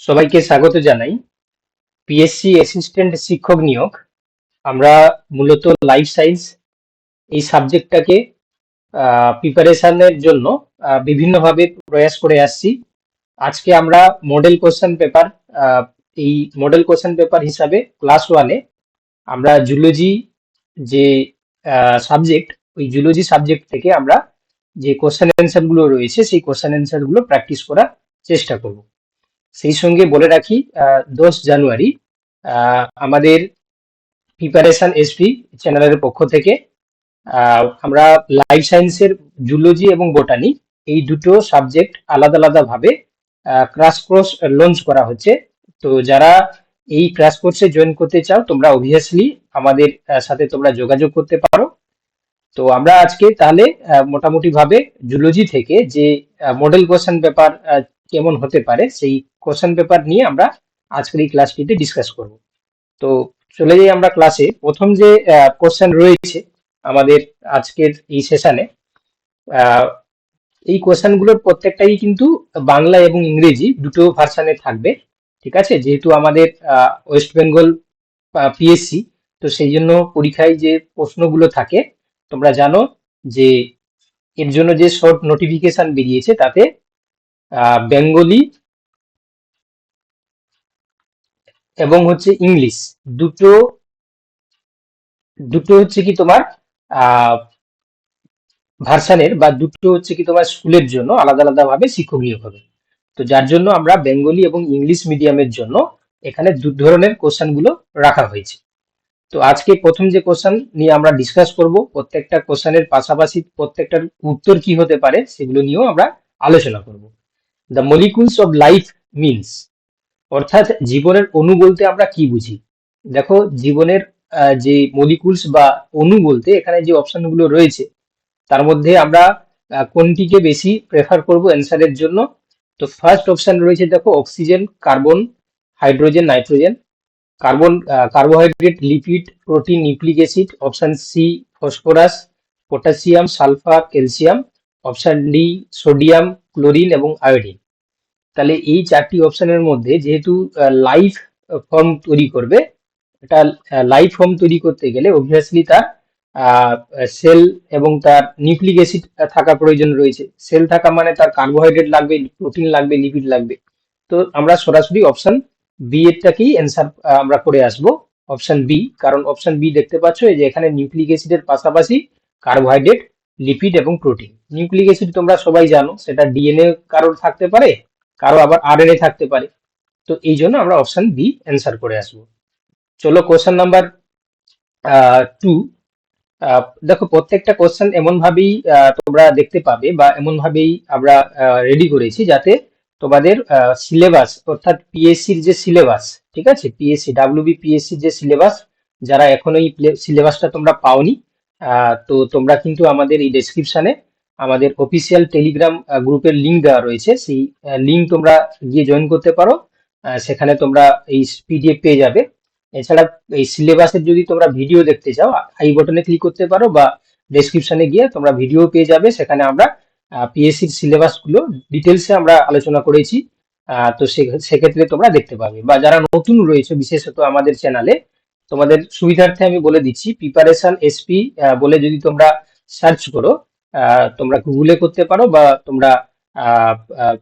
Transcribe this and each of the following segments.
সবাইকে স্বাগত জানাই। পিএসসি অ্যাসিস্ট্যান্ট শিক্ষক নিয়োগ। আমরা মূলত লাইফ সায়েন্স এই সাবজেক্টটাকে প্রিপারেশনের জন্য বিভিন্নভাবে প্রয়াস করে আসছি। আজকে আমরা মডেল কোশ্চেন পেপার এই মডেল কোশ্চেন পেপার হিসাবে ক্লাস ওয়ানে আমরা জুলজি যে সাবজেক্ট ওই জুলজি সাবজেক্ট থেকে আমরা যে কোশ্চেন অ্যান্সারগুলো রয়েছে, সেই কোশ্চেন অ্যান্সারগুলো প্র্যাকটিস করার চেষ্টা করব। সেই সঙ্গে বলে রাখি দশ জানুয়ারি আমাদের প্রিপারেশন এসপি চ্যানেলের পক্ষ থেকে আমরা লাইফ সায়েন্সের জুলজি এবং বোটানি এই দুটো সাবজেক্ট আলাদা আলাদাভাবে ক্রাশ কোর্স লঞ্চ করা হচ্ছে। তো যারা এই ক্রাশ কোর্সে জয়েন করতে চাও তোমরা অবভিয়াসলি আমাদের সাথে তোমরা যোগাযোগ করতে পারো। তো আমরা আজকে তাহলে আহ, মোটামুটি জুলজি থেকে যে মডেল কোশ্চেন পেপার কেমন হতে পারে সেই কোশ্চেন পেপার নিয়ে আমরা আজকের এই ক্লাসটিতে ডিসকাস করব। তো চলে যাই আমরা ক্লাসে প্রথম যে কোশ্চেন রয়েছে আমাদের আজকের এই সেশনে এই কোশ্চেনগুলোর প্রত্যেকটাই কিন্তু বাংলা এবং ইংরেজি দুটো ভার্সানে থাকবে, ঠিক আছে? যেহেতু আমাদের ওয়েস্ট বেঙ্গল পিএসসি তো সেই জন্য পরীক্ষায় যে প্রশ্নগুলো থাকে, তোমরা জানো যে এর জন্য যে শর্ট নোটিফিকেশন বেরিয়েছে তাতে বেঙ্গলি এবং হচ্ছে ইংলিশ। দুটো দুটো হচ্ছে কি তোমার ভার্সানের বা দুটো হচ্ছে কি তোমার স্কুলের জন্য আলাদা আলাদা ভাবে শিক্ষক নিয়োগ হবে। তো যার জন্য আমরা বেঙ্গলি এবং ইংলিশ মিডিয়ামের জন্য এখানে দু ধরনের কোশ্চেনগুলো রাখা হয়েছে। তো আজকে প্রথম যে কোশ্চেন নিয়ে আমরা ডিসকাস করব, প্রত্যেকটা কোশ্চেনের পাশাপাশি প্রত্যেকটার উত্তর কি হতে পারে সেগুলো নিয়েও আমরা আলোচনা করব। The molecules of life means অর্থাৎ জীবনের অণু বলতে আমরা কি বুঝি? দেখো, জীবনের যে মলিকুলস বা অণু বলতে এখানে যে অপশনগুলো রয়েছে, তার মধ্যে আমরা কোনটিকে বেশি প্রেফার করব অ্যান্সারের জন্য? তো ফার্স্ট অপশন রয়েছে দেখো oxygen carbon hydrogen nitrogen carbon carbohydrate lipid protein nucleic acid option C phosphorus potassium sulphur calcium option D sodium chlorine এবং আয়োডিন তাহলে এই চারটি অপশনের মধ্যে যেহেতু লাইফ ফর্ম তৈরি করবে, এটা লাইফ ফর্ম তৈরি করতে গেলে অবভিয়াসলি তার সেল এবং তার নিউক্লিক অ্যাসিড থাকা প্রয়োজন রয়েছে। সেল থাকা মানে তার কার্বোহাইড্রেট লাগবে প্রোটিন লাগবে লিপিড লাগবে। তো আমরা সরাসরি অপশন বি এরটাকেই অ্যান্সার আমরা করে আসব। অপশন বি কারণ অপশন বি দেখতে পাচ্ছ যে এখানে নিউক্লিক অ্যাসিডের পাশাপাশি কার্বোহাইড্রেট লিপিড এবং প্রোটিন নিউক্লিক অ্যাসিড তোমরা সবাই জানো, সেটা ডিএনএ কারোর থাকতে পারে কারও আবার আরএনএ থাকতে পারে। তো এই জন্য আমরা অপশন বি অ্যান্সার করে আসব। চলো কোশ্চেন নাম্বার টু দেখো প্রত্যেকটা কোশ্চেন এমন ভাবেই আহ, তোমরা দেখতে পাবে বা এমন ভাবেই আমরা রেডি করেছি যাতে তোমাদের সিলেবাস অর্থাৎ পিএসসির যে সিলেবাস ঠিক আছে? পিএসসি ডাব্লিউবি পিএসসির যে সিলেবাস যারা এখনও এই সিলেবাসটা তোমরা পাওনি তো তোমরা কিন্তু আমাদের এই ডেসক্রিপশনে আমাদের অফিসিয়াল টেলিগ্রাম গ্রুপের লিঙ্ক দেওয়া রয়েছে। সেই লিংক তোমরা গিয়ে জয়েন করতে পারো। সেখানে তোমরা এই পিডিএফ পেয়ে যাবে। এছাড়া এই সিলেবাসের যদি তোমরা ভিডিও দেখতে চাও আই বটনে ক্লিক করতে পারো বা ডেসক্রিপশনে গিয়ে তোমরা ভিডিও পেয়ে যাবে। সেখানে আমরা পিএসসির সিলেবাসগুলো ডিটেলসে আমরা আলোচনা করেছি। তো সেক্ষেত্রে তোমরা দেখতে পাবে। বা যারা নতুন রয়েছে, বিশেষত আমাদের চ্যানেলে তোমাদের সুবিধার্থে আমি বলে দিচ্ছি। প্রিপারেশন এসপি বলে যদি তোমরা সার্চ করো তোমরা গুগলে করতে পারো বা তোমরা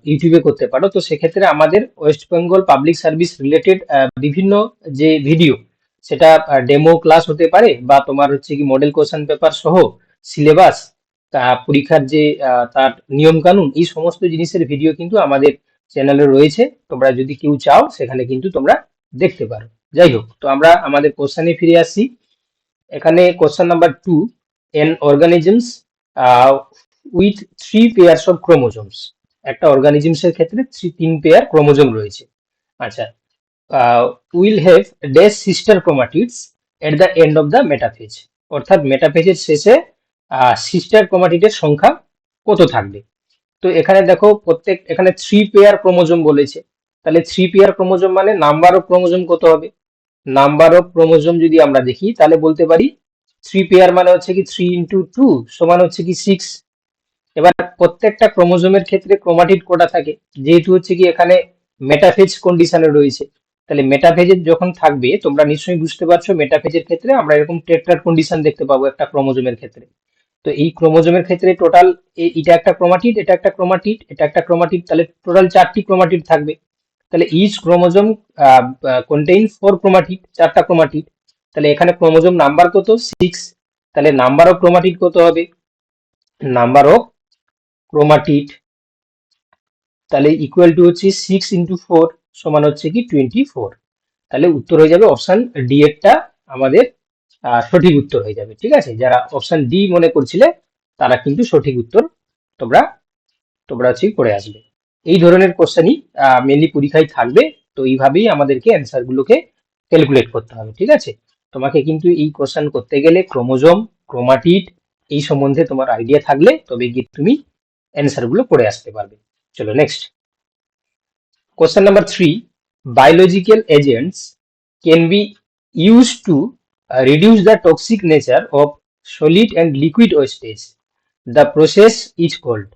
ইউটিউবে করতে পারো। তো সেক্ষেত্রে আমাদের West Bengal public service related বিভিন্ন যে ভিডিও সেটা ডেমো ক্লাস হতে পারে বা তোমার হচ্ছে কি মডেল কোশ্চেন পেপার সহ সিলেবাস তা পরীক্ষার যে তার নিয়ম কানুন এই সমস্ত জিনিসের ভিডিও কিন্তু আমাদের চ্যানেলে রয়েছে। তোমরা যদি কেউ চাও, সেখানে কিন্তু তোমরা দেখতে পারো। যাই হোক, তো আমরা আমাদের কোশ্চেনে ফিরে আসি। এখানে question number two an organisms with three pairs of chromosomes একটা অর্গানিজমস এর ক্ষেত্রে থ্রি- তিন পেয়ার ক্রোমোজোম রয়েছে। আচ্ছা will have dash sister chromatids at the end of the metaphase অর্থাৎ মেটাফেজের শেষে সিস্টার ক্রোমাটিডের সংখ্যা কত থাকবে? তো এখানে দেখো প্রত্যেক, এখানে থ্রি পেয়ার ক্রোমোজোম বলেছে। তাহলে থ্রি পেয়ার ক্রোমোজোম মানে নাম্বার অফ ক্রোমোজোম কত হবে? নাম্বার অফ ক্রোমোজোম যদি আমরা দেখি, তাহলে বলতে পারি থ্রি পেয়ার মানে হচ্ছে কি থ্রি ইন্টু টু সমান হচ্ছে কি সিক্স এবার প্রত্যেকটা ক্রোমোজোমের ক্ষেত্রে ক্রোমাটিড কটা থাকে, যেহেতু হচ্ছে কি এখানে মেটাফেজ কন্ডিশনে রয়েছে। তাহলে মেটাফেজের যখন থাকবে, তোমরা নিশ্চয়ই বুঝতে পারছ মেটাফেজের ক্ষেত্রে আমরা এরকম টেট্রার কন্ডিশন দেখতে পাবো একটা ক্রোমোজোমের ক্ষেত্রে। তো এই ক্রোমোজোমের ক্ষেত্রে টোটাল এটা একটা ক্রোমাটিড, এটা একটা ক্রোমাটিড, এটা একটা ক্রোমাটিড, তাহলে টোটাল চারটি ক্রোমাটিড থাকবে। তাহলে each chromosome contain four chromatid, চারটা ক্রোমাটিড। তাহলে এখানে ক্রোমোজোম নাম্বার কত? সিক্স তাহলে নাম্বার অফ ক্রোমাটিড কত হবে? নাম্বার অফ ক্রোমাটিড তাহলে ইকুয়াল টু হচ্ছে সিক্স ইন্টু ফোর সমান হচ্ছে কি? টোয়েন্টি ফোর তাহলে উত্তর হয়ে যাবে অপশান ডি এরটা আমাদের সঠিক উত্তর হয়ে যাবে, ঠিক আছে? যারা অপশান ডি মনে করছিলে, তারা কিন্তু সঠিক উত্তর তোমরা তোমরা হচ্ছে করে আসবে। এই ধরনের কোশ্চেনই মেনলি পরীক্ষায় থাকবে, তো এইভাবেই আমাদেরকে অ্যান্সারগুলোকে ক্যালকুলেট করতে হবে, ঠিক আছে? তোমাকে কিন্তু এই কোশ্চেন করতে গেলে ক্রোমোজোম ক্রোমাটিড এই সম্বন্ধে তোমার আইডিয়া থাকলে তবে গিয়ে তুমি অ্যান্সারগুলো করে আসতে পারবে চলো next question number three agents can be used to uh, reduce the toxic nature of solid and liquid wastage. The process is called.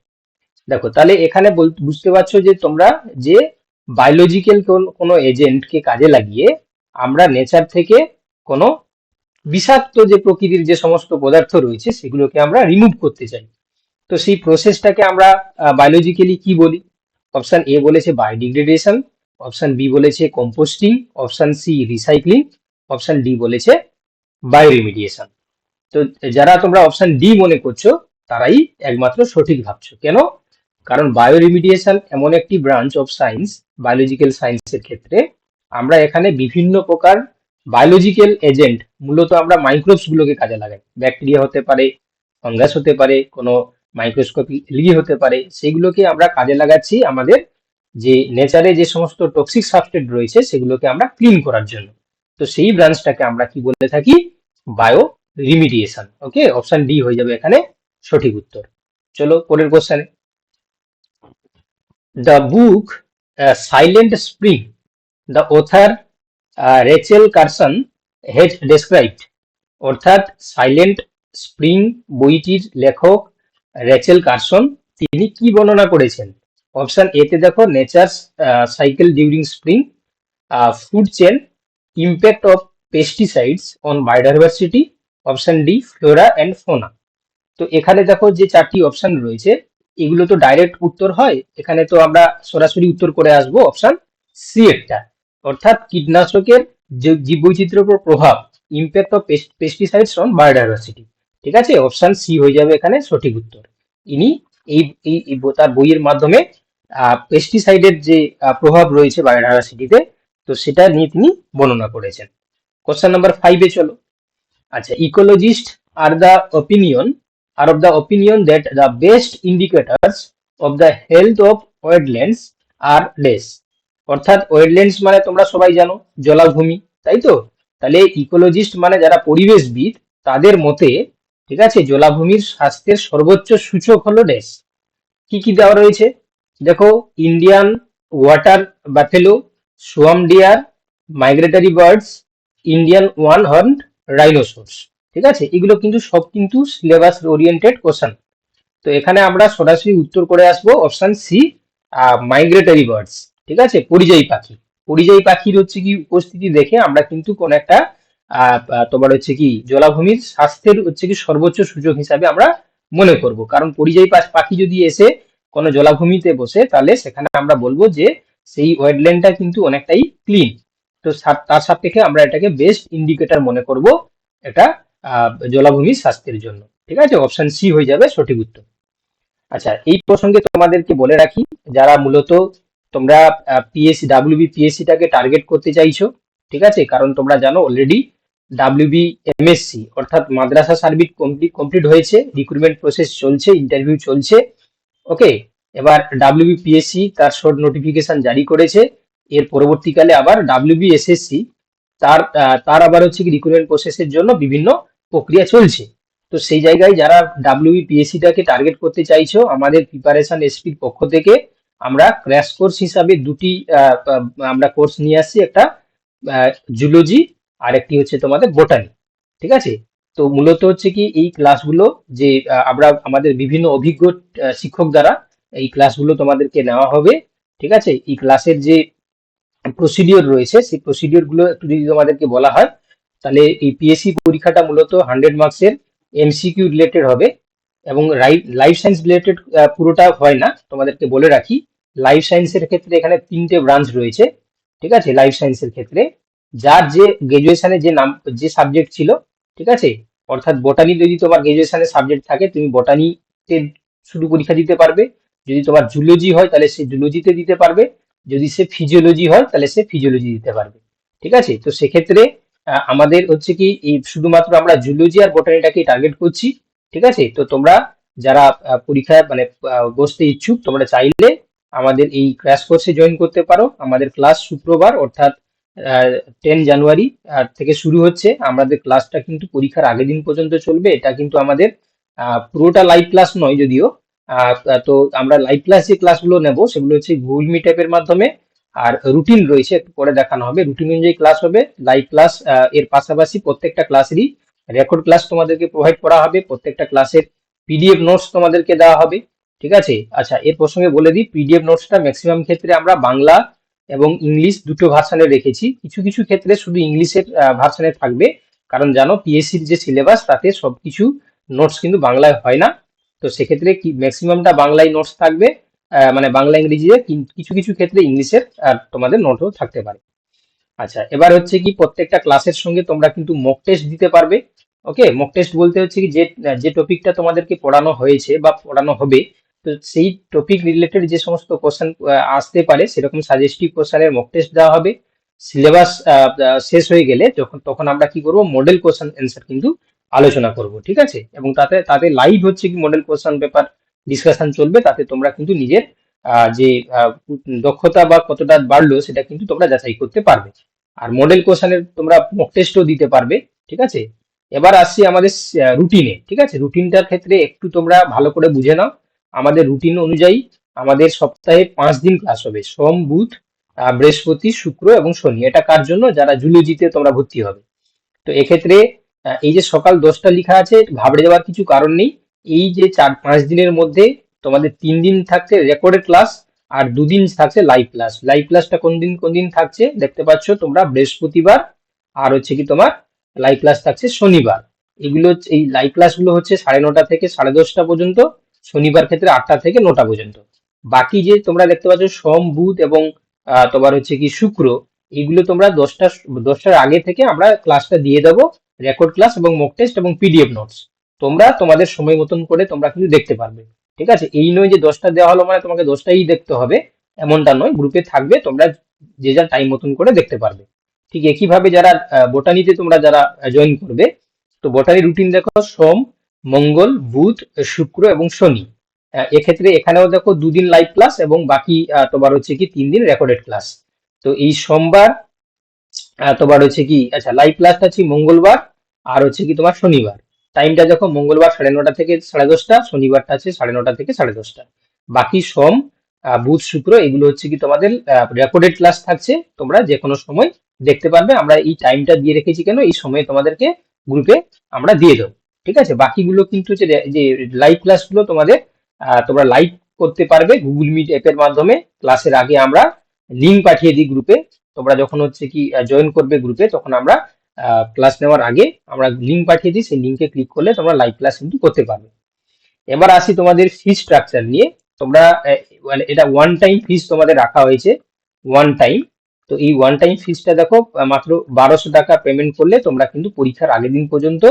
দেখো তাহলে এখানে বুঝতে পারছ যে তোমরা যে বায়োলজিক্যাল কোনো এজেন্টকে কাজে লাগিয়ে আমরা নেচার থেকে কোনো বিষাক্ত যে প্রকৃতির যে সমস্ত পদার্থ রয়েছে, সেগুলোকে আমরা রিমুভ করতে চাই। তো সেই প্রসেসটাকে আমরা বায়োলজিক্যালি কি বলি? অপশন এ বলেছে বায়োডিগ্রেডেশন অপশন বি বলেছে composting option C recycling option D বলেছে বায়োরিমিডিয়েশন তো যারা তোমরা অপশন ডি মনে করছ, তারাই একমাত্র সঠিক ভাবছ। কেন? কারণ বায়োরিমিডিয়েশন এমন একটি ব্রাঞ্চ অফ সায়েন্স বায়োলজিক্যাল সায়েন্সের ক্ষেত্রে আমরা এখানে বিভিন্ন প্রকার বায়োলজিক্যাল এজেন্ট মূলত আমরা মাইক্রোবস গুলোকে কাজে লাগাই। ব্যাকটেরিয়া হতে পারে ফাঙ্গাস হতে পারে, কোনো মাইক্রোস্কোপি এলগি হতে পারে, সেগুলোকে আমরা কাজে লাগাচ্ছি আমাদের যে নেচারে যে সমস্ত টক্সিক সাবস্টেট রয়েছে সেগুলোকে আমরা ক্লিন করার জন্য। তো সেই ব্রাঞ্চটাকে আমরা কি বলে থাকি? বায়ো রিমিডিয়েশন ওকে অপশন ডি হয়ে যাবে এখানে সঠিক উত্তর। চলো পরের কোশ্চেনে the book Silent Spring the author Rachel Carson has described, অর্থাৎ সাইলেন্ট স্প্রিং বইটির লেখক রেচেল কারসন, তিনি কি বর্ণনা করেছেন? অপশন এতে দেখো nature cycle during spring food chain, impact of pesticides on biodiversity, option D flora and fauna. তো এখানে দেখো যে চারটি অপশন রয়েছে, এগুলো তো ডাইরেক্ট উত্তর হয়, এখানে তো আমরা সরাসরি উত্তর করে আসব, অপশন সি একটা। অর্থাৎ কীটনাশকের যে জীববৈচিত্র্যের উপর প্রভাব impact of pesticides on biodiversity ঠিক আছে? অপশন সি হয়ে যাবে এখানে সঠিক উত্তর। ইনি এই এই তার বইয়ের মাধ্যমে পেস্টিসাইডের যে প্রভাব রয়েছে বায়োডাইভার্সিটিতে তো সেটা নিয়ে তিনি বর্ণনা করেছেন। কোশ্চেন নাম্বার ফাইভে চলো। আচ্ছা ecologist are the opinion are of the opinion that the best indicators of the health of wetlands are dash অর্থাৎ ওয়েটল্যান্ডস মানে তোমরা সবাই জানো, জলাভূমি, তাই তো? তাহলে ইকোলজিস্ট মানে যারা পরিবেশবিদ, তাদের মতে, ঠিক আছে, জলাভূমির স্বাস্থ্যের সর্বোচ্চ সূচক হলো ডেস কি কি দেওয়া রয়েছে? দেখো Indian water buffalo swamp deer migratory birds Indian one horn rhinoceros ঠিক আছে? এগুলো কিন্তু সব কিন্তু সিলেবাস ওরিয়েন্টেড কোশ্চেন তো এখানে আমরা সরাসরি উত্তর করে আসব অপশান সি মাইগ্রেটারি বার্ডস ঠিক আছে? পরিযায়ী পাখি। পরিযায়ী পাখির হচ্ছে কি উপস্থিতি দেখে আমরা কিন্তু কোন একটা তোমার হচ্ছে কি জলাভূমির স্বাস্থ্যের হচ্ছে কি সর্বোচ্চ সুযোগ হিসাবে আমরা মনে করব। কারণ পরিযায়ী পাখি যদি এসে কোনো জলাভূমিতে বসে, তাহলে সেখানে আমরা বলব যে সেই ওয়েটল্যান্ডটা কিন্তু অনেকটাই ক্লিন। তো তার সাপেক্ষে আমরা এটাকে বেস্ট ইন্ডিকেটর মনে করব এটা জলাভূমির স্বাস্থ্যের জন্য। ঠিক আছে? অপশন সি হয়ে যাবে সঠিক উত্তর। আচ্ছা এই প্রসঙ্গে তোমাদেরকে বলে রাখি, যারা মূলত তোমরা পিএসসি ডাব্লিউবি পিএসসিটাকে টার্গেট করতে চাইছো, ঠিক আছে? কারণ তোমরা জানো অলরেডি ডাব্লিউবি এমএসসি অর্থাৎ মাদ্রাসা সার্ভিস কমপ্লিট কমপ্লিট হয়েছে রিক্রুটমেন্ট প্রসেস চলছে ইন্টারভিউ চলছে ওকে এবার ডাব্লিউবি পিএসসি তার শর্ট নোটিফিকেশন জারি করেছে, এর পরবর্তীকালে আবার ডাব্লিউবি এসএসসি তার তার আবার হচ্ছে কি রিক্রুটমেন্ট প্রসেসের জন্য বিভিন্ন প্রক্রিয়া চলছে। তো সেই জায়গায় যারা ডাব্লিউবি পিএসসিটাকে টার্গেট করতে চাইছো, আমাদের প্রিপারেশন এসপির পক্ষ থেকে আমরা ক্র্যাশ কোর্স হিসাবে দুটি আমরা কোর্স নিয়ে আসছি, একটা জুলজি আর একটি হচ্ছে তোমাদের বোটানি ঠিক আছে? তো মূলত হচ্ছে কি এই ক্লাসগুলো যে আমরা, আমাদের বিভিন্ন অভিজ্ঞ শিক্ষক দ্বারা এই ক্লাসগুলো তোমাদেরকে নেওয়া হবে, ঠিক আছে? এই ক্লাসের যে প্রসিডিওর রয়েছে, সেই প্রসিডিওরগুলো একটু যদি তোমাদেরকে বলা হয়, তাহলে এই পিএসসি পরীক্ষাটা মূলত হান্ড্রেড মার্কসের এমসিকিউ রিলেটেড হবে এবং লাইফ সায়েন্স রিলেটেড পুরোটা হয় না, তোমাদেরকে বলে রাখি। লাইফ সায়েন্সের ক্ষেত্রে এখানে তিনটে ব্রাঞ্চ রয়েছে, ঠিক আছে? লাইফ সায়েন্সের ক্ষেত্রে। যার যে গ্রাজুয়েশনে যে নাম, যে সাবজেক্ট ছিল, ঠিক আছে? অর্থাৎ বটানি যদি তোমার গ্রাজুয়েশনের সাবজেক্ট থাকে, তুমি বটানিতে শুধু পরীক্ষা দিতে পারবে। যদি তোমার জুলজি হয়, তাহলে সে জুলজিতে দিতে পারবে। যদি সে ফিজিওলজি হয়, তাহলে সে ফিজিওলজি দিতে পারবে। ঠিক আছে? তো সেক্ষেত্রে আমাদের হচ্ছে কি, এই শুধুমাত্র আমরা জুলজি আর বটানিটাকে টার্গেট করছি, ঠিক আছে? তো তোমরা যারা পরীক্ষায় মানে বসতে ইচ্ছুক, তোমরা চাইলে আমাদের এই ক্র্যাশ কোর্সে জয়েন করতে পারো। আমাদের ক্লাস শুক্রবার, অর্থাৎ টেন জানুয়ারি থেকে শুরু হচ্ছে। আমাদের ক্লাসটা কিন্তু পরীক্ষার আগের দিন পর্যন্ত চলবে। এটা কিন্তু আমাদের পুরোটা লাইভ ক্লাস নয় যদিও। তো আমরা লাইভ ক্লাস যে ক্লাসগুলো নেব, সেগুলো হচ্ছে গুগল মিট অ্যাপের মাধ্যমে। আর রুটিন রয়েছে, একটু পরে দেখানো হবে। রুটিন অনুযায়ী ক্লাস হবে। লাইভ ক্লাস এর পাশাপাশি প্রত্যেকটা ক্লাসেরই রেকর্ড ক্লাস তোমাদেরকে প্রোভাইড করা হবে। প্রত্যেকটা ক্লাসের পিডিএফ নোটস তোমাদেরকে দেওয়া হবে। ঠিক আছে? আচ্ছা এর প্রসঙ্গে বলে দিই পিডিএফ নোটসটা ম্যাক্সিমাম ক্ষেত্রে আমরা বাংলা এবং ইংলিশ দুটো ভার্সানে রেখেছি। কিছু কিছু ক্ষেত্রে শুধু ইংলিশের ভার্সানে থাকবে। কারণ জানো পিএসসির যে সিলেবাস তাতে সবকিছু নোটস কিন্তু বাংলায় হয় না। তো সেক্ষেত্রে কি ম্যাক্সিমামটা বাংলায় নোটস থাকবে মানে বাংলা, ইংরেজিতে কিছু কিছু ক্ষেত্রে ইংলিশের তোমাদের নোটও থাকতে পারে। আচ্ছা এবার হচ্ছে কি, প্রত্যেকটা ক্লাসের সঙ্গে তোমরা কিন্তু মক টেস্ট দিতে পারবে। ওকে মক টেস্ট বলতে হচ্ছে কি, যে যে টপিকটা তোমাদেরকে পড়ানো হয়েছে বা পড়ানো হবে সেই টপিক রিলেটেড যে সমস্ত কোশ্চেন আসতে পারে, সেরকম সাজেস্টিভ কোশ্চেনের মক টেস্ট দেওয়া হবে। সিলেবাস শেষ হয়ে গেলে যখন, তখন আমরা কি করব? মডেল কোশ্চেন অ্যান্সার কিন্তু আলোচনা করব, ঠিক আছে? এবং তাতে তাতে লাইভ হচ্ছে কি মডেল কোশ্চেন পেপার ডিসকাশন চলবে, তাতে তোমরা কিন্তু নিজের যে দক্ষতা বা কতটা বাড়লো, সেটা কিন্তু তোমরা যাচাই করতে পারবে। আর মডেল কোশ্চেনের তোমরা মক টেস্টও দিতে পারবে, ঠিক আছে? এবার আসছি আমাদের রুটিনে ঠিক আছে? রুটিনটার ক্ষেত্রে একটু তোমরা ভালো করে বুঝে নাও। আমাদের রুটিন অনুযায়ী আমাদের সপ্তাহে পাঁচ দিন ক্লাস হবে। সোম, বুধ বৃহস্পতি, শুক্র এবং শনি। এটা কার জন্য? যারা জুলজিতে তোমরা ভর্তি হবে। তো এক্ষেত্রে এই যে সকাল দশটা লেখা আছে, ঘাবড়ে যাওয়ার কিছু কারণ নেই। এই যে চার, পাঁচ দিনের মধ্যে তোমাদের তিন দিন থাকছে রেকর্ডেড ক্লাস আর দুদিন থাকছে লাইভ ক্লাস লাইভ ক্লাসটা কোন দিন কোন দিন থাকছে? দেখতে পাচ্ছ তোমরা বৃহস্পতিবার আর হচ্ছে কি তোমার লাইভ ক্লাস থাকছে শনিবার। এগুলো এই লাইভ ক্লাসগুলো হচ্ছে সাড়ে নটা থেকে সাড়ে দশটা পর্যন্ত। শনিবার ক্ষেত্রে আটটা থেকে নটা পর্যন্ত। বাকি যে তোমরা দেখতে পাচ্ছ সোম, বুধ এবং তোমার হচ্ছে কি শুক্র, এগুলো তোমরা দশটা, দশটার আগে থেকে আমরা ক্লাসটা দিয়ে দেবো রেকর্ড ক্লাস এবং মক টেস্ট এবং পিডিএফ নোটস তোমরা তোমাদের সময় মতন করে তোমরা কিন্তু দেখতে পারবে। ঠিক আছে? এই নয় যে দশটা দেওয়া হলো মানে তোমাকে দশটাই দেখতে হবে, এমনটা নয়। গ্রুপে থাকবে, তোমরা যে যার টাইম মতন করে দেখতে পারবে। ঠিক একইভাবে যারা বোটানিতে তোমরা যারা জয়েন করবে, তো বোটানি রুটিন দেখো, সোম মঙ্গল, বুধ, শুক্র এবং শনি। এক্ষেত্রে এখানেও দেখো দুদিন লাইভ ক্লাস এবং বাকি তোমার হচ্ছে কি তিন দিন রেকর্ডেড ক্লাস তো এই সোমবার তোমার হচ্ছে কি আচ্ছা লাইভ ক্লাসটা হচ্ছে মঙ্গলবার আর হচ্ছে কি তোমার শনিবার। টাইমটা দেখো মঙ্গলবার সাড়ে নটা থেকে সাড়ে দশটা, শনিবারটা আছে সাড়ে নটা থেকে সাড়ে দশটা। বাকি সোম বুধ, শুক্র এগুলো হচ্ছে কি তোমাদের রেকর্ডেড ক্লাস থাকছে। তোমরা যে কোনো সময় দেখতে পারবে। আমরা এই টাইমটা দিয়ে রেখেছি কেন? এই সময়ে তোমাদেরকে গ্রুপে আমরা দিয়ে দেবো। ঠিক আছে? বাকিগুলো কিন্তু হচ্ছে যে লাইভ ক্লাসগুলো তোমাদের তোমরা লাইভ করতে পারবে গুগল মিট অ্যাপের মাধ্যমে। ক্লাসের আগে আমরা লিঙ্ক পাঠিয়ে দিই গ্রুপে তোমরা যখন হচ্ছে কি জয়েন করবে গ্রুপে তখন আমরা ক্লাস নেওয়ার আগে আমরা লিঙ্ক পাঠিয়ে দিই। সেই লিঙ্কে ক্লিক করলে তোমরা লাইভ ক্লাস কিন্তু করতে পারবে। এবার আসি তোমাদের ফি স্ট্রাকচার নিয়ে। তোমরা মানে এটা ওয়ান টাইম ফিস তোমাদের রাখা হয়েছে। ওয়ান টাইম তো এই ওয়ান টাইম ফিসটা দেখো, মাত্র বারোশো টাকা পেমেন্ট করলে তোমরা কিন্তু পরীক্ষার আগের দিন পর্যন্ত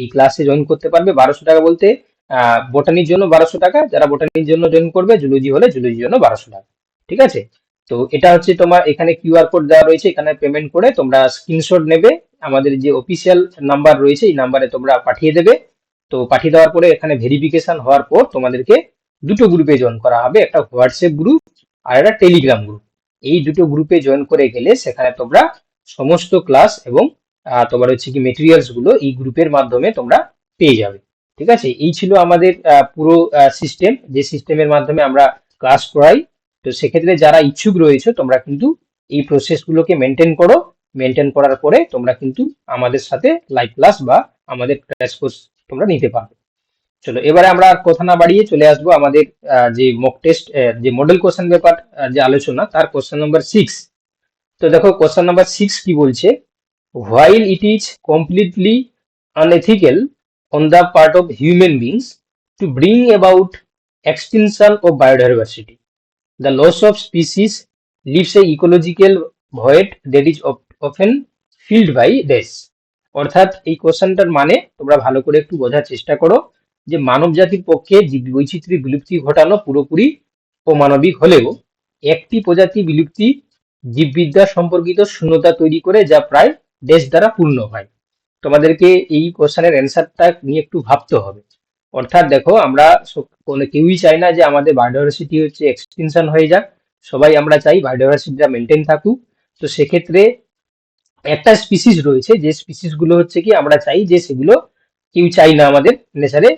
এই ক্লাসে জয়েন করতে পারবে বারোশো টাকা বলতে বোটানির জন্য বারোশো টাকা, যারা বোটানির জন্য জয়েন করবে জুলজি হলে জুলজির জন্য বারোশো টাকা, ঠিক আছে? তো এটা হচ্ছে তোমার এখানে কিউআর কোড দেওয়া রয়েছে, এখানে পেমেন্ট করে তোমরা স্ক্রিনশট নেবে, আমাদের যে অফিসিয়াল নাম্বার রয়েছে, এই নাম্বারে তোমরা পাঠিয়ে দেবে, তো পাঠিয়ে দেওয়ার পরে এখানে ভেরিফিকেশন হওয়ার পর তোমাদেরকে দুটো গ্রুপে জয়েন করা হবে, একটা হোয়াটসঅ্যাপ গ্রুপ আর একটা টেলিগ্রাম গ্রুপ এই দুটো গ্রুপে জয়েন করে গেলে সেখানে তোমরা সমস্ত ক্লাস এবং তোমার হচ্ছে কি মেটেরিয়ালসগুলো এই গ্রুপের মাধ্যমে তোমরা পেয়ে যাবে। ঠিক আছে? এই ছিল আমাদের পুরো সিস্টেম যে সিস্টেমের মাধ্যমে আমরা ক্লাস করাই, তো সেক্ষেত্রে যারা ইচ্ছুক রয়েছে, তোমরা কিন্তু এই প্রসেসগুলোকে মেনটেন করো। মেনটেন করার পরে তোমরা কিন্তু আমাদের সাথে লাইভ ক্লাস বা আমাদের ক্র্যাশ কোর্স তোমরা নিতে পারবে। চলো, এবারে আমরা কথা না বাড়িয়ে চলে আসব আমাদের যে মক টেস্ট যে মডেল কোশ্চেন পেপার যে আলোচনা, তার কোশ্চেন নাম্বার সিক্স তো দেখো কোশ্চেন নাম্বার সিক্স কি বলছে? While it is completely unethical on the part of human beings to bring about extension of biodiversity the loss of species leaves a ecological void that is often filled by দেশ অর্থাৎ এই কোয়েশ্চানটার মানে তোমরা ভালো করে একটু বোঝার চেষ্টা করো যে মানব জাতির পক্ষে জীব বৈচিত্র্য বিলুপ্তি ঘটানো পুরোপুরি অমানবিক হলেও একটি প্রজাতি বিলুপ্তি জীববিদ্যা সম্পর্কিত শূন্যতা তৈরি করে যা প্রায় দেশ দ্বারা পূর্ণ হয়। তোমাদেরকে এই কোশ্চেনের অ্যান্সারটা নিয়ে একটু ভাবতে হবে। অর্থাৎ দেখো, আমরা কোনো কেউই চাই না যে আমাদের বায়োডাইভার্সিটি হচ্ছে এক্সটেনশন হয়ে যাক। সবাই আমরা চাই বায়োডাইভার্সিটিটা মেনটেন থাকুক। তো সেক্ষেত্রে একটা স্পিসিস রয়েছে, যে স্পিসিসগুলো হচ্ছে কি, আমরা চাই যে সেগুলো কেউ চাই না আমাদের নেচারে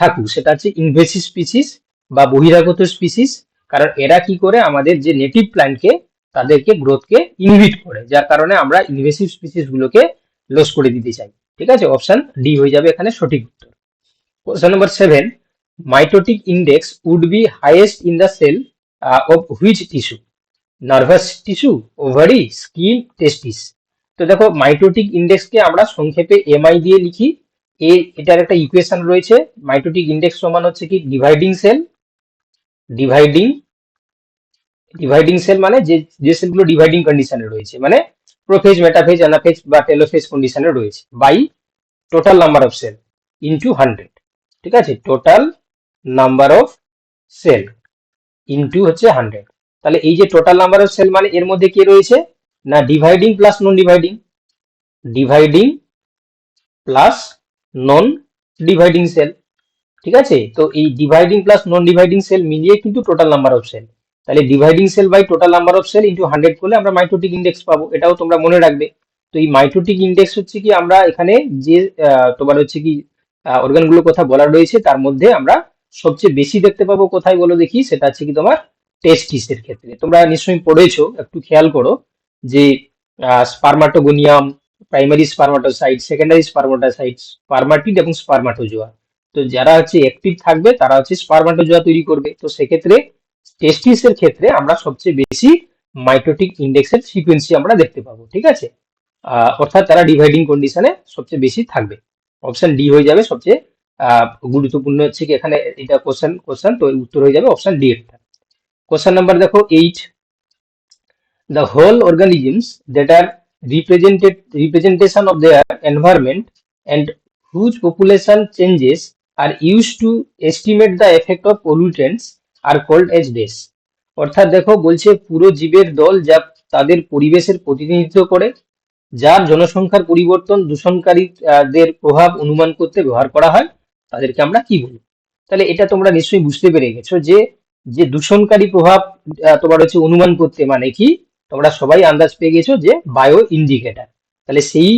থাকুক। সেটা হচ্ছে ইনভেসিভ স্পিসিস বা বহিরাগত স্পিসিস। কারণ এরা কি করে, আমাদের যে নেটিভ প্ল্যান্টকে তাদেরকে গ্রোথকে ইনহিবিট করে, যার কারণে আমরা ইনভেসিভ স্পিসিস গুলোকে লস করে দিতে চাই। ঠিক আছে? অপশন ডি হয়ে যাবে এখানে সঠিক উত্তর। Question number seven mitotic index would be highest in the cell of which tissue nervous tissue ovary skin testis তো দেখো মাইটোটিক ইন্ডেক্সকে আমরা সংক্ষেপে এমআই দিয়ে লিখি। এ, এটার একটা ইকুয়েশন রয়েছে। মাইটোটিক ইন্ডেক্স সমান হচ্ছে কি? Dividing cell dividing dividing cell মানে যে যে সেলগুলো ডিভাইডিং কন্ডিশনে রয়েছে মানে প্রোফেজ মেটাফেজ অ্যানাফেজ বা টেলোফেজ কন্ডিশনে রয়েছে by total number of cell into hundred ঠিক আছে? Total number of cell into হচ্ছে হান্ড্রেড তাহলে এই যে টোটাল নাম্বার অফ সেল মানে এর মধ্যে কি রয়েছে? না dividing plus non dividing dividing plus non dividing cell ঠিক আছে? তো এই dividing plus non dividing cell মিলিয়ে কিন্তু টোটাল নাম্বার অফ সেল তাহলে dividing cell by total number of cell into hundred করলে আমরা মাইটোটিক ইন্ডেক্স পাবো, এটাও তোমরা মনে রাখবে। তো এই মাইটোটিক ইন্ডেক্স হচ্ছে কি, আমরা এখানে যে তোমার হচ্ছে কি অর্গানগুলোর কথা বলা রয়েছে, তার মধ্যে আমরা সবচেয়ে বেশি দেখতে পাবো কোথায় বলো দেখি, সেটা হচ্ছে কি তোমার টেস্টিসের ক্ষেত্রে। তোমরা নিশ্চয়ই পড়েছো, একটু খেয়াল করো যে স্পারমাটোগোনিয়াম প্রাইমারি স্পারমাটোসাইট সেকেন্ডারি স্পারমাটোসাইট স্পারমাটিড এবং স্পারমাটোজোয়া তো যারা হচ্ছে অ্যাক্টিভ থাকবে, তারা হচ্ছে স্পারমাটোজোয়া তৈরি করবে। তো সেক্ষেত্রে টেস্টিসের ক্ষেত্রে আমরা সবচেয়ে বেশি মাইটোটিক ইন্ডেক্সের সিকোয়েন্সি আমরা দেখতে পাবো, ঠিক আছে? অর্থাৎ তারা ডিভাইডিং কন্ডিশনে সবচেয়ে বেশি থাকবে। অপশন ডি হয়ে যাবে সবচেয়ে গুরুত্বপূর্ণ হচ্ছে কি এখানে এটা কোশ্চেন কোশ্চেন তো উত্তর হয়ে যাবে অপশন ডি এরটা কোশ্চেন নাম্বার দেখো eight the whole organisms that are represented representation of their environment and whose population changes are use to estimate the effect of pollutants are called as death অর্থাৎ দেখো, বলছে পুরো জীবের দল যা তাদের পরিবেশের প্রতিনিধিত্ব করে, যার জনসংখ্যার পরিবর্তন দূষণকারীদের প্রভাব অনুমান করতে ব্যবহার করা হয়, তাদেরকে আমরা কি বলি? তাহলে এটা তোমরা নিশ্চয়ই বুঝতে পেরে গেছো যে যে দূষণকারী প্রভাব তোমার হচ্ছে অনুমান করতে মানে কি? তোমরা সবাই আন্দাজ পেয়ে গেছো যে বায়ো ইন্ডিকেটর। তাহলে সেই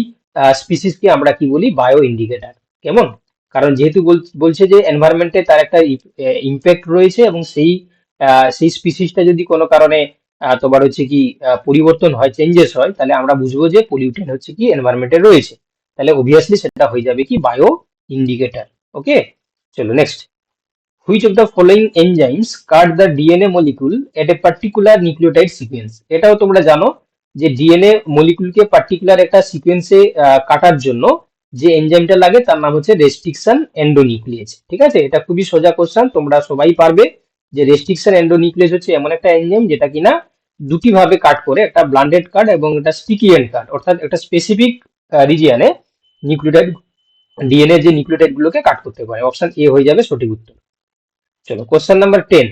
স্পিসিসকে আমরা কি বলি? Bio indicator. কেমন? কারণ যেহেতু বল- বলছে যে এনভায়রনমেন্টে তার একটা ইম্প্যাক্ট রয়েছে এবং সেই সেই স্পিসিসটা যদি কোনো কারণে তোমার হচ্ছে কি পরিবর্তন হয় চেঞ্জেস হয়, তাহলে আমরা বুঝব যে পলিউটেন্ট হচ্ছে কি এনভায়রনমেন্টে রয়েছে। তাহলে অবভিয়াসলি সেটা হয়ে যাবে কি বায়ো ইন্ডিকেটর ওকে চলো next which of the following enzymes cut the DNA molecule at a particular nucleotide sequence? এটাও তোমরা জানো যে ডিএনএ মলিকুলকে পার্টিকুলার একটা সিকোয়েন্সে কাটার জন্য যে এনজাইমটা লাগে, তার নাম হচ্ছে রেস্ট্রিকশন এন্ডোনিউক্লিয়েজ ঠিক আছে? এটা খুবই সোজা কোশ্চেন তোমরা সবাই পারবে যে রেস্ট্রিকশন এন্ডোনিউক্লিয়েজ হচ্ছে এমন একটা এনজাইম যেটা কিনা দুটি ভাবে কাট করে, একটা ব্লান্ডেড কাট এবং একটা স্টিকি এন্ড কাট অর্থাৎ একটা স্পেসিফিক রিজিয়নে নিউক্লিওটাইড ডিএনএ যে নিউক্লিওটাইড গুলোকে কাট করতে পারে। অপশন এ হয়ে যাবে সঠিক উত্তর। চলো question number ten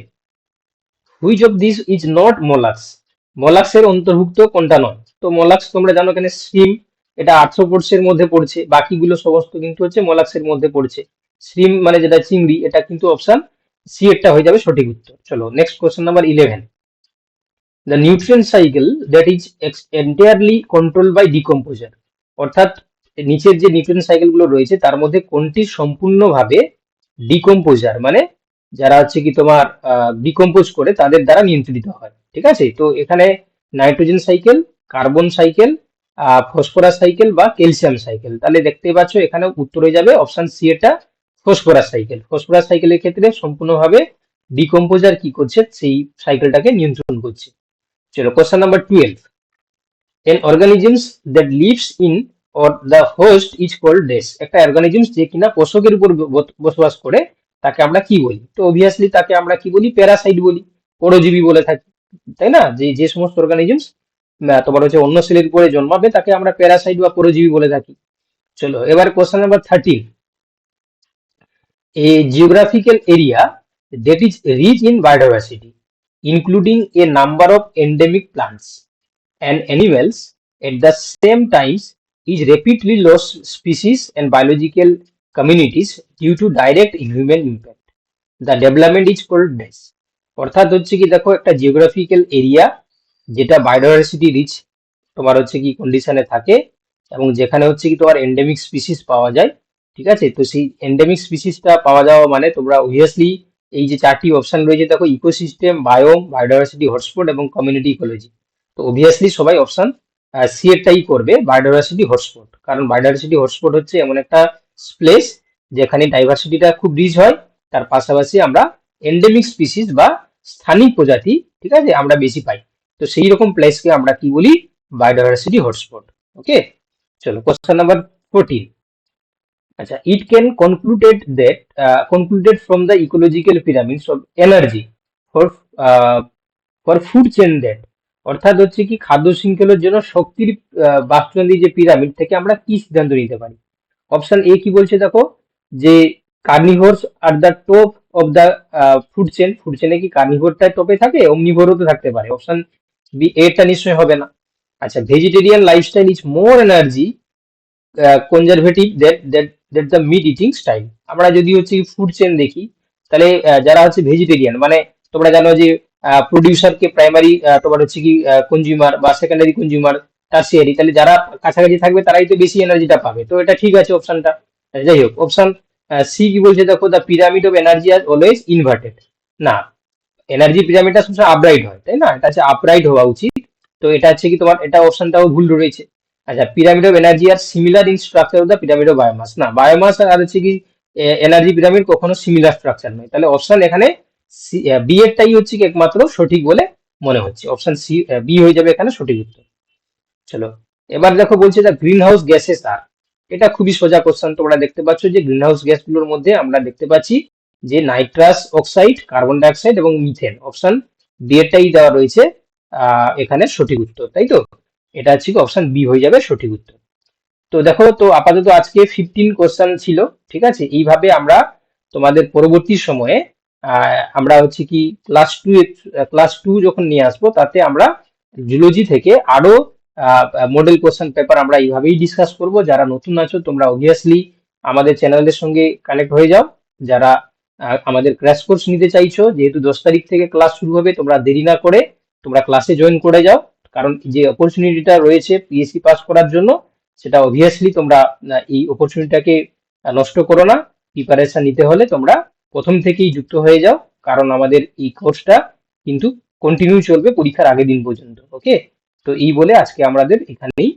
which of this is not mollusc mollusc এর অন্তর্ভুক্ত কোনটা নয়? তো মোলাক্স তোমরা জানো এখানে স্ট্রিম এটা আর্থ্রোপোডস এর মধ্যে পড়ছে, বাকিগুলো সমস্ত কিন্তু হচ্ছে মোলাক্স এর মধ্যে পড়ছে। স্ট্রিম মানে যেটা চিংড়ি, এটা কিন্তু অপশন সি এরটা হয়ে যাবে সঠিক উত্তর। চলো next question number eleven the nutrient cycle that is entirely control by decomposer অর্থাৎ নিচের যে নিউট্রিয়েন্ট সাইকেলগুলো রয়েছে, তার মধ্যে কোনটি সম্পূর্ণভাবে ডিকম্পোজার মানে যারা হচ্ছে কি তোমার ডিকম্পোজ করে, তাদের দ্বারা নিয়ন্ত্রিত হয়। ঠিক আছে? তো এখানে nitrogen cycle carbon cycle phosphorus cycle বা ক্যালসিয়াম সাইকেল তাহলে দেখতে পাচ্ছ এখানে উত্তর যাবে অপশন সি এটা ফসফরাস সাইকেল ফসফরাস সাইকেলের ক্ষেত্রে সম্পূর্ণভাবে ডিকম্পোজার কি করছে, সেই সাইকেলটাকে নিয়ন্ত্রণ করছে। চলো question number twelve an organisms that lives in or the host is called dash একটা অর্গানিজমস যে কিনা পোষকের উপর বসবাস করে, তাকে আমরা কি বলি? তো অবভিয়াসলি তাকে আমরা কি বলি? প্যারাসাইট বলি। পরজীবী বলে থাকি। তাই না? যে যে সমস্ত অর্গানিজমস তোমার হচ্ছে অন্য শিলিগুড়ি জন্মাবে, তাকে আমরা প্যারাসাইট বা পরজীবী বলে থাকি। চলো, এবার কোশ্চেন নাম্বার থার্টিন এই geographical area that is rich in biodiversity including a number of endemic plants and animals at the same times is rapidly loss species and biological communities due to direct human impact the development is called dash অর্থাৎ হচ্ছে কি, দেখো একটা geographical area যেটা biodiversity rich তোমার হচ্ছে কি কন্ডিশনে থাকে এবং যেখানে হচ্ছে কি তোমার এন্ডেমিক স্পিসিস পাওয়া যায়, ঠিক আছে? তো সেই এন্ডেমিক স্পিসিসটা পাওয়া যাওয়া মানে তোমরা অবভিয়াসলি এই যে চারটি অপশন রয়েছে, দেখো ইকোসিস্টেম বায়োম বায়োডাইভার্সিটি হটস্পট এবং কমিউনিটি ইকোলজি তো অবভিয়াসলি সবাই অপশন সি এরটাই করবে বায়োডাইভার্সিটি হটস্পট কারণ বায়োডাইভার্সিটি হটস্পট হচ্ছে এমন একটা প্লেস যেখানে ডাইভার্সিটিটা খুব রিচ হয়, তার পাশাপাশি আমরা এন্ডেমিক স্পিসিস বা স্থানিক প্রজাতি, ঠিক আছে? আমরা বেশি পাই। তো সেই রকম প্লেসকে আমরা কি বলি? বায়োডাইভার্সিটি হটস্পট ওকে চলো কোশ্চেন নাম্বার ফোরটিন আচ্ছা it can concluded that concluded from the ecological pyramids of energy for for food chain that অর্থাৎ হচ্ছে কি খাদ্য শৃঙ্খলের জন্য শক্তির আহ, বাস্তুচন্দ্রী যে পিরামিড থেকে আমরা কি সিদ্ধান্ত নিতে পারি? অপশন এ কি বলছে দেখো? যে carnivores are the top of the food chain food চেনে কি কার্নিভোরটা টপে থাকে? অমনিভোরও তো থাকতে পারে। অপশন বি, এরটা নিশ্চয়ই হবে না। আচ্ছা vegetarian lifestyle is more energy conservative that that that the meat eating style আমরা যদি হচ্ছে ফুড চেন দেখি, তাহলে যারা হচ্ছে ভেজিটেরিয়ান মানে তোমরা জানো যে প্রডিউসারকে প্রাইমারি তোমার হচ্ছে কি কনজিউমার বা সেকেন্ডারি কনজিউমার টার্সিয়ারি তাহলে যারা কাছাকাছি থাকবে, তারাই তো বেশি এনার্জিটা পাবে। তো এটা ঠিক আছে অপশনটা যাই হোক অপশন সি কি বলছে? দেখো the pyramid of energy are always inverted না এনার্জি পিরামিডটা সবসময় আপরাইট হয়, তাই না? এটা হচ্ছে আপরাইট হওয়া উচিত। তো এটা হচ্ছে কি তোমার, এটা অপশনটাও ভুল রয়েছে। আচ্ছা pyramid of energy are similar in structure of the pyramid of biomass না বায়োমাস আর হচ্ছে কি এনার্জি পিরামিড কখনো সিমিলার স্ট্রাকচার নয়। তাহলে অপশন এখানে বি এরটাই হচ্ছে কি একমাত্র সঠিক বলে মনে হচ্ছে। অপশন সি বি হয়ে যাবে এখানে সঠিক উত্তর। চলো, এবার দেখো বলছে the green house gases are এটা খুবই সোজা কোশ্চেন তোমরা দেখতে পাচ্ছ যে গ্রিন হাউস গ্যাসগুলোর মধ্যে আমরা দেখতে পাচ্ছি যে নাইট্রাস অক্সাইড, কার্বন ডাইঅক্সাইড এবং মিথেন। অপশন বি এরটাই দেওয়া রয়েছে এখানে সঠিক উত্তর, তাই তো? এটা হচ্ছে কি, অপশন বি হয়ে যাবে সঠিক উত্তর। তো দেখো, তো আপাতত আজকে ফিফটিন কোশ্চেন ছিল, ঠিক আছে? এইভাবে আমরা তোমাদের পরবর্তী সময়ে আমরা হচ্ছে কি ক্লাস টু ক্লাস টু যখন নিয়ে আসব, তাতে আমরা জুলজি থেকে আরও মডেল কোশ্চেন পেপার আমরা এইভাবেই ডিসকাস করব। যারা নতুন আছো, তোমরা অবভিয়াসলি আমাদের চ্যানেলের সঙ্গে কানেক্ট হয়ে যাও। যারা আমাদের ক্র্যাশ কোর্স নিতে চাইছো, যেহেতু দশ তারিখ থেকে ক্লাস শুরু হবে, তোমরা দেরি না করে তোমরা ক্লাসে জয়েন করে যাও। কারণ যে অপরচুনিটিটা রয়েছে পিএসসি পাস করার জন্য, সেটা অবভিয়াসলি তোমরা এই অপরচুনিটিটাকে নষ্ট করো না। প্রিপারেশন নিতে হলে তোমরা প্রথম থেকেই যুক্ত হয়ে যাও। কারণ আমাদের এই কোর্সটা কিন্তু কন্টিনিউ চলবে পরীক্ষার আগের দিন পর্যন্ত ওকে তো এই বলে আজকে আমাদের এখানেই